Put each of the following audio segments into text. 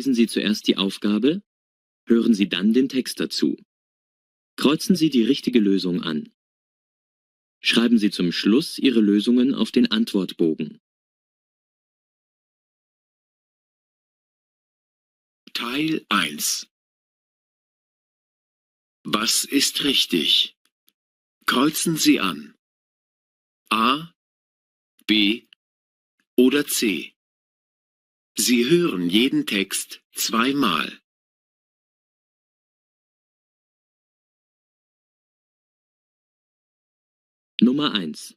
Lesen Sie zuerst die Aufgabe, hören Sie dann den Text dazu. Kreuzen Sie die richtige Lösung an. Schreiben Sie zum Schluss Ihre Lösungen auf den Antwortbogen. Teil 1 Was ist richtig? Kreuzen Sie an. A, B oder C. Sie hören jeden Text zweimal. Nummer 1.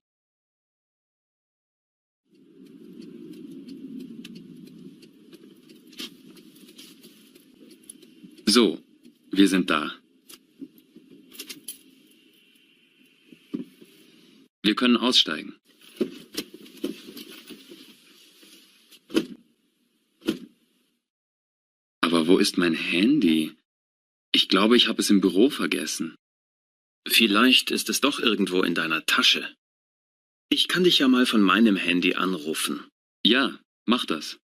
So, wir sind da. Wir können aussteigen. Ist mein Handy? Ich glaube, ich habe es im Büro vergessen. Vielleicht ist es doch irgendwo in deiner Tasche. Ich kann dich ja mal von meinem Handy anrufen. Ja, mach das.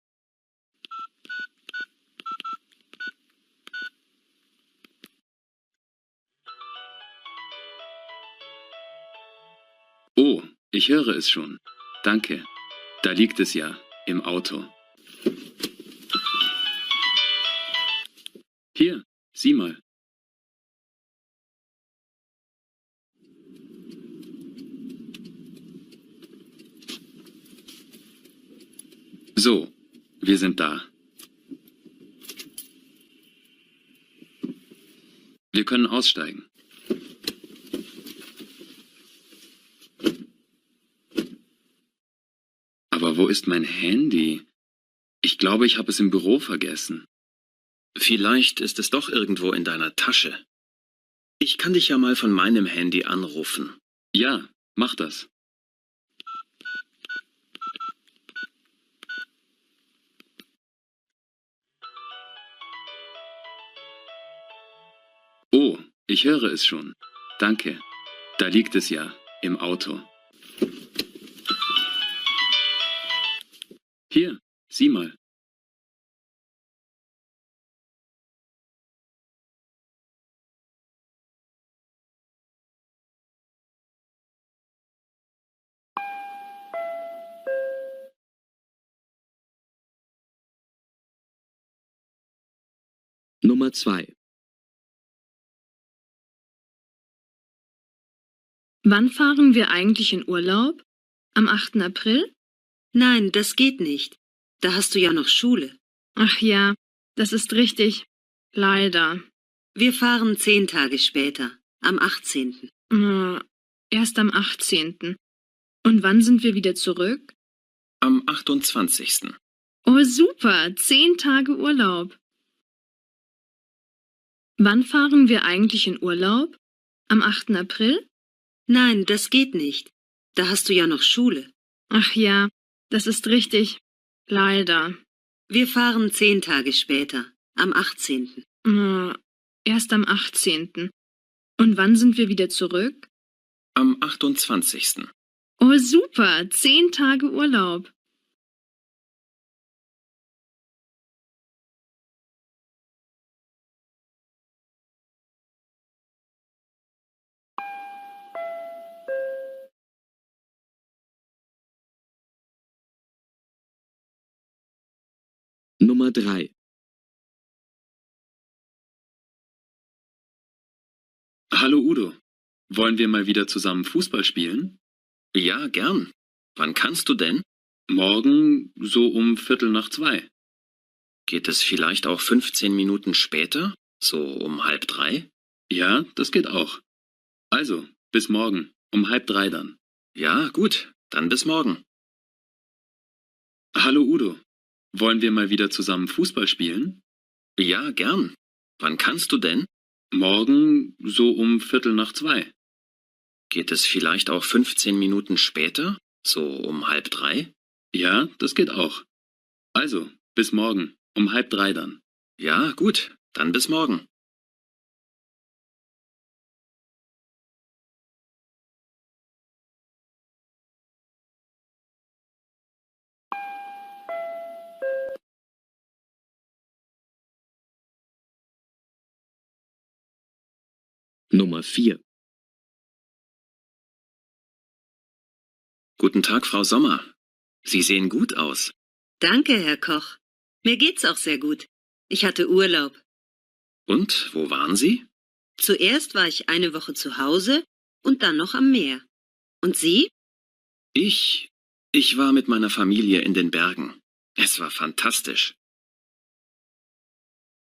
Oh, ich höre es schon. Danke. Da liegt es ja, im Auto. Hier, sieh mal. So, wir sind da. Wir können aussteigen. Aber wo ist mein Handy? Ich glaube, ich habe es im Büro vergessen. Vielleicht ist es doch irgendwo in deiner Tasche. Ich kann dich ja mal von meinem Handy anrufen. Ja, mach das. Oh, ich höre es schon. Danke. Da liegt es ja, im Auto. Hier, sieh mal. Nummer 2. Wann fahren wir eigentlich in Urlaub? Am 8. April? Nein, das geht nicht. Da hast du ja noch Schule. Ach ja, das ist richtig. Leider. Wir fahren zehn Tage später, am 18. Äh, erst am 18. Und wann sind wir wieder zurück? Am 28. Oh super, zehn Tage Urlaub. Wann fahren wir eigentlich in Urlaub? Am 8. April? Nein, das geht nicht. Da hast du ja noch Schule. Ach ja, das ist richtig. Leider. Wir fahren zehn Tage später, am 18. Äh, erst am 18. Und wann sind wir wieder zurück? Am 28. Oh super, zehn Tage Urlaub. Nummer 3. Hallo Udo. Wollen wir mal wieder zusammen Fußball spielen? Ja, gern. Wann kannst du denn? Morgen so um Viertel nach zwei. Geht es vielleicht auch 15 Minuten später? So um halb drei? Ja, das geht auch. Also, bis morgen, um halb drei dann. Ja, gut. Dann bis morgen. Hallo Udo. Wollen wir mal wieder zusammen Fußball spielen? Ja, gern. Wann kannst du denn? Morgen so um Viertel nach zwei. Geht es vielleicht auch 15 Minuten später? So um halb drei? Ja, das geht auch. Also, bis morgen, um halb drei dann. Ja, gut. Dann bis morgen. Nummer 4. Guten Tag, Frau Sommer. Sie sehen gut aus. Danke, Herr Koch. Mir geht's auch sehr gut. Ich hatte Urlaub. Und wo waren Sie? Zuerst war ich eine Woche zu Hause und dann noch am Meer. Und Sie? Ich. Ich war mit meiner Familie in den Bergen. Es war fantastisch.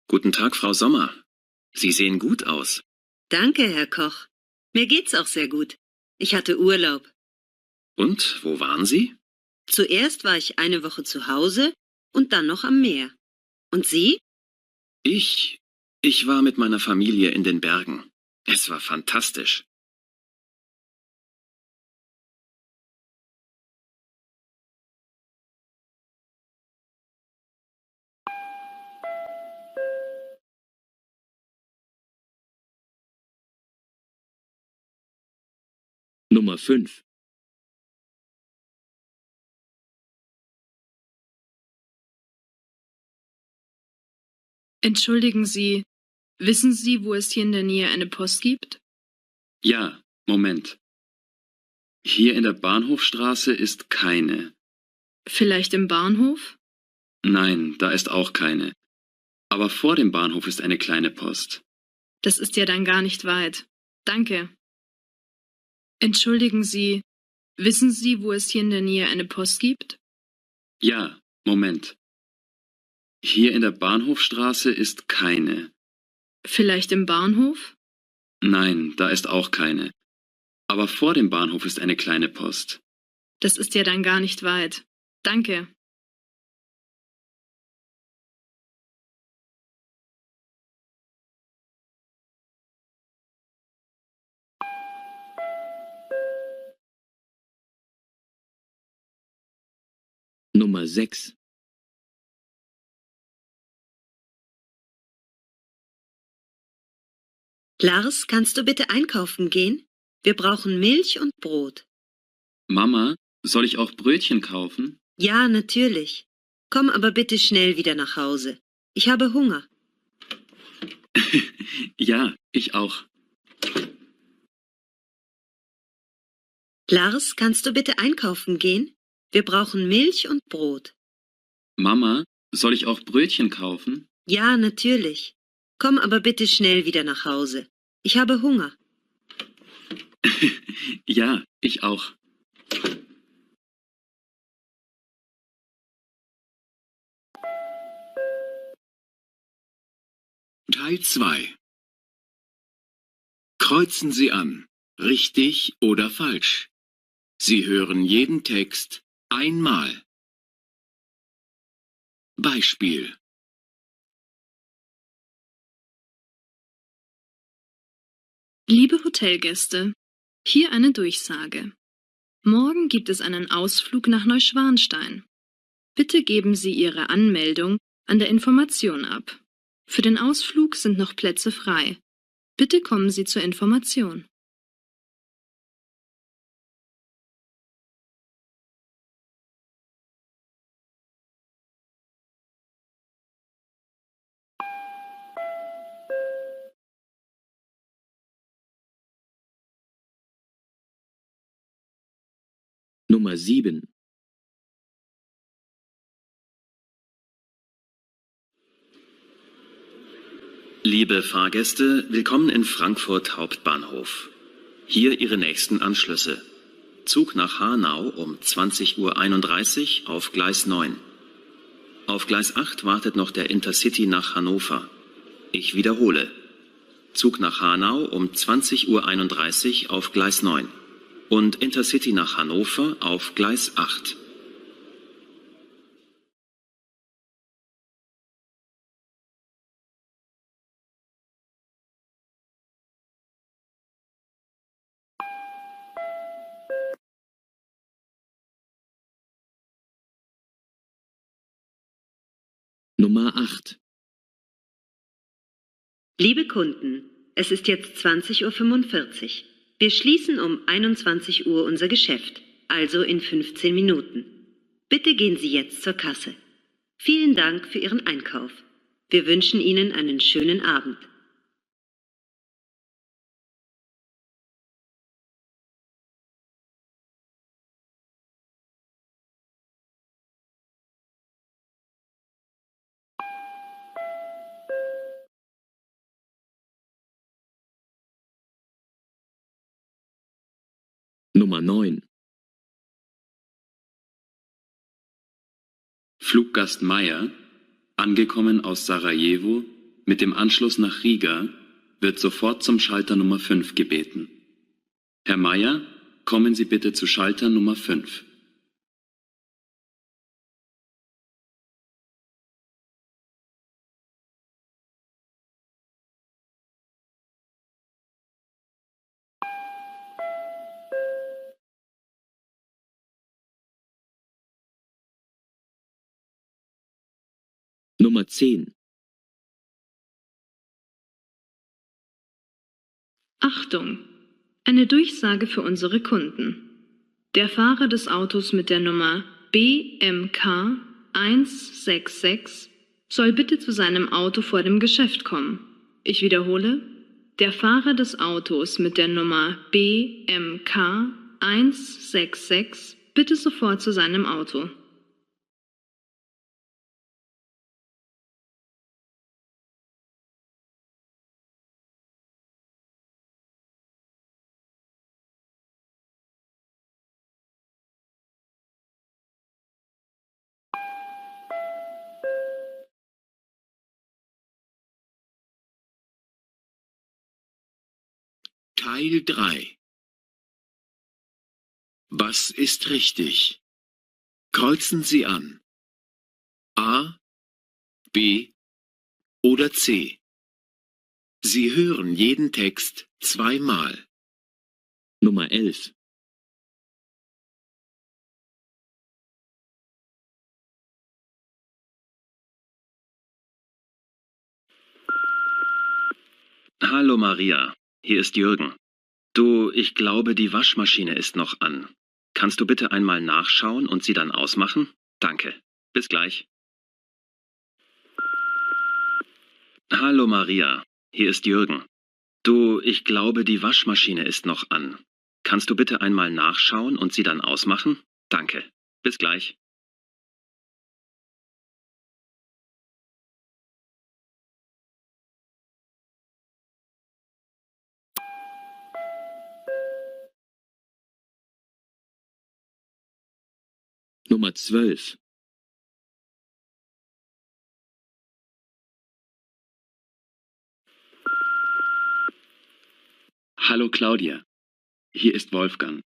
Guten Tag, Frau Sommer. Sie sehen gut aus. Danke, Herr Koch. Mir geht's auch sehr gut. Ich hatte Urlaub. Und wo waren Sie? Zuerst war ich eine Woche zu Hause und dann noch am Meer. Und Sie? Ich. Ich war mit meiner Familie in den Bergen. Es war fantastisch. Nummer 5. Entschuldigen Sie, wissen Sie, wo es hier in der Nähe eine Post gibt? Ja, Moment. Hier in der Bahnhofstraße ist keine. Vielleicht im Bahnhof? Nein, da ist auch keine. Aber vor dem Bahnhof ist eine kleine Post. Das ist ja dann gar nicht weit. Danke. Entschuldigen Sie, wissen Sie, wo es hier in der Nähe eine Post gibt? Ja, Moment. Hier in der Bahnhofstraße ist keine. Vielleicht im Bahnhof? Nein, da ist auch keine. Aber vor dem Bahnhof ist eine kleine Post. Das ist ja dann gar nicht weit. Danke. Nummer 6. Lars, kannst du bitte einkaufen gehen? Wir brauchen Milch und Brot. Mama, soll ich auch Brötchen kaufen? Ja, natürlich. Komm aber bitte schnell wieder nach Hause. Ich habe Hunger. ja, ich auch. Lars, kannst du bitte einkaufen gehen? Wir brauchen Milch und Brot. Mama, soll ich auch Brötchen kaufen? Ja, natürlich. Komm aber bitte schnell wieder nach Hause. Ich habe Hunger. ja, ich auch. Teil 2 Kreuzen Sie an, richtig oder falsch. Sie hören jeden Text einmal. Beispiel Liebe Hotelgäste, hier eine Durchsage. Morgen gibt es einen Ausflug nach Neuschwanstein. Bitte geben Sie Ihre Anmeldung an der Information ab. Für den Ausflug sind noch Plätze frei. Bitte kommen Sie zur Information. Nummer 7. Liebe Fahrgäste, willkommen in Frankfurt Hauptbahnhof. Hier Ihre nächsten Anschlüsse. Zug nach Hanau um 20.31 Uhr auf Gleis 9. Auf Gleis 8 wartet noch der Intercity nach Hannover. Ich wiederhole. Zug nach Hanau um 20.31 Uhr auf Gleis 9 und Intercity nach Hannover auf Gleis 8. Nummer 8. Liebe Kunden, es ist jetzt 20.45 Uhr. Wir schließen um 21 Uhr unser Geschäft, also in 15 Minuten. Bitte gehen Sie jetzt zur Kasse. Vielen Dank für Ihren Einkauf. Wir wünschen Ihnen einen schönen Abend. Nummer 9. Fluggast Meyer, angekommen aus Sarajevo, mit dem Anschluss nach Riga, wird sofort zum Schalter Nummer 5 gebeten. Herr Meyer, kommen Sie bitte zu Schalter Nummer 5. Nummer 10. Achtung! Eine Durchsage für unsere Kunden. Der Fahrer des Autos mit der Nummer BMK 166 soll bitte zu seinem Auto vor dem Geschäft kommen. Ich wiederhole, der Fahrer des Autos mit der Nummer BMK 166 bitte sofort zu seinem Auto. Teil 3 Was ist richtig? Kreuzen Sie an. A, B oder C. Sie hören jeden Text zweimal. Nummer 11. Hallo Maria, hier ist Jürgen. Du, ich glaube, die Waschmaschine ist noch an. Kannst du bitte einmal nachschauen und sie dann ausmachen? Danke. Bis gleich. Hallo Maria, hier ist Jürgen. Du, ich glaube, die Waschmaschine ist noch an. Kannst du bitte einmal nachschauen und sie dann ausmachen? Danke. Bis gleich. Nummer 12. Hallo Claudia, hier ist Wolfgang.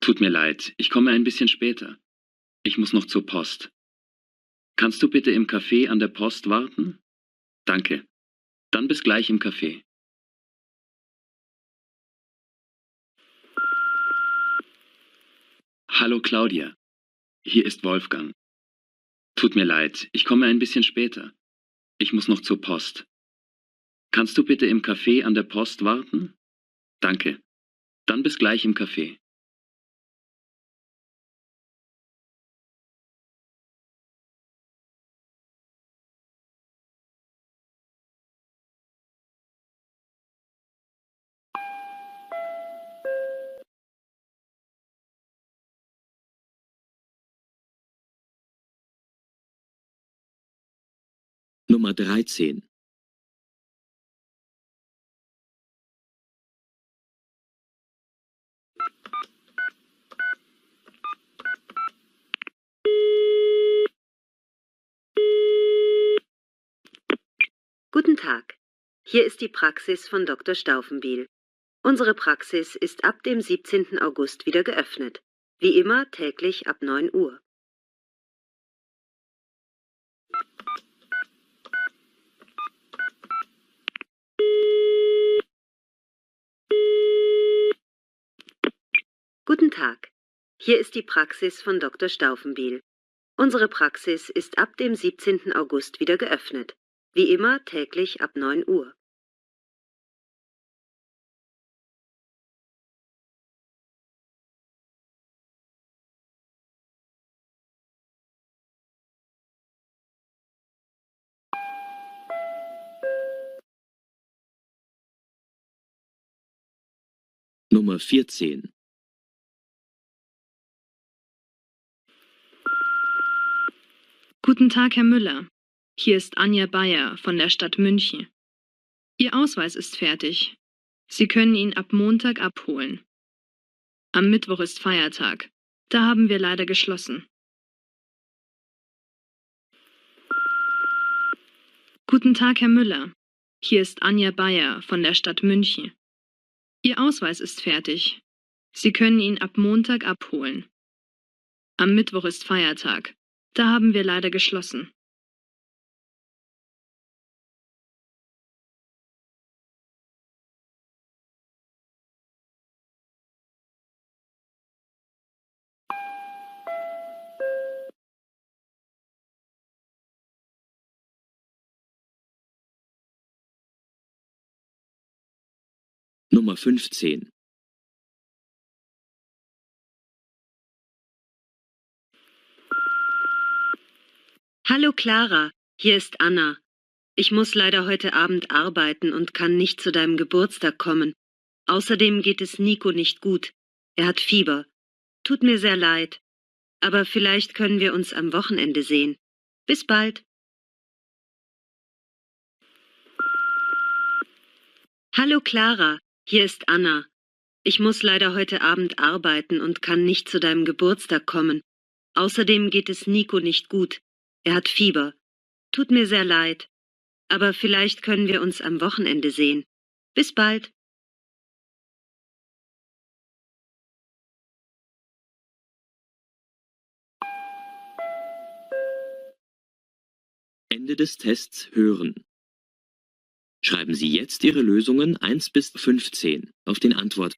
Tut mir leid, ich komme ein bisschen später. Ich muss noch zur Post. Kannst du bitte im Café an der Post warten? Danke. Dann bis gleich im Café. Hallo Claudia, hier ist Wolfgang. Tut mir leid, ich komme ein bisschen später. Ich muss noch zur Post. Kannst du bitte im Café an der Post warten? Danke. Dann bis gleich im Café. Nummer 13. Guten Tag. Hier ist die Praxis von Dr. Staufenbiel. Unsere Praxis ist ab dem 17. August wieder geöffnet. Wie immer täglich ab 9 Uhr. Guten Tag. Hier ist die Praxis von Dr. Staufenbiel. Unsere Praxis ist ab dem 17. August wieder geöffnet. Wie immer täglich ab 9 Uhr. Nummer 14. Guten Tag, Herr Müller. Hier ist Anja Bayer von der Stadt München. Ihr Ausweis ist fertig. Sie können ihn ab Montag abholen. Am Mittwoch ist Feiertag. Da haben wir leider geschlossen. Guten Tag, Herr Müller. Hier ist Anja Bayer von der Stadt München. Ihr Ausweis ist fertig. Sie können ihn ab Montag abholen. Am Mittwoch ist Feiertag. Da haben wir leider geschlossen. Nummer 15. Hallo Clara, hier ist Anna. Ich muss leider heute Abend arbeiten und kann nicht zu deinem Geburtstag kommen. Außerdem geht es Nico nicht gut. Er hat Fieber. Tut mir sehr leid. Aber vielleicht können wir uns am Wochenende sehen. Bis bald. Hallo Clara, hier ist Anna. Ich muss leider heute Abend arbeiten und kann nicht zu deinem Geburtstag kommen. Außerdem geht es Nico nicht gut. Er hat Fieber. Tut mir sehr leid. Aber vielleicht können wir uns am Wochenende sehen. Bis bald. Ende des Tests hören. Schreiben Sie jetzt Ihre Lösungen 1 bis 15 auf den Antwort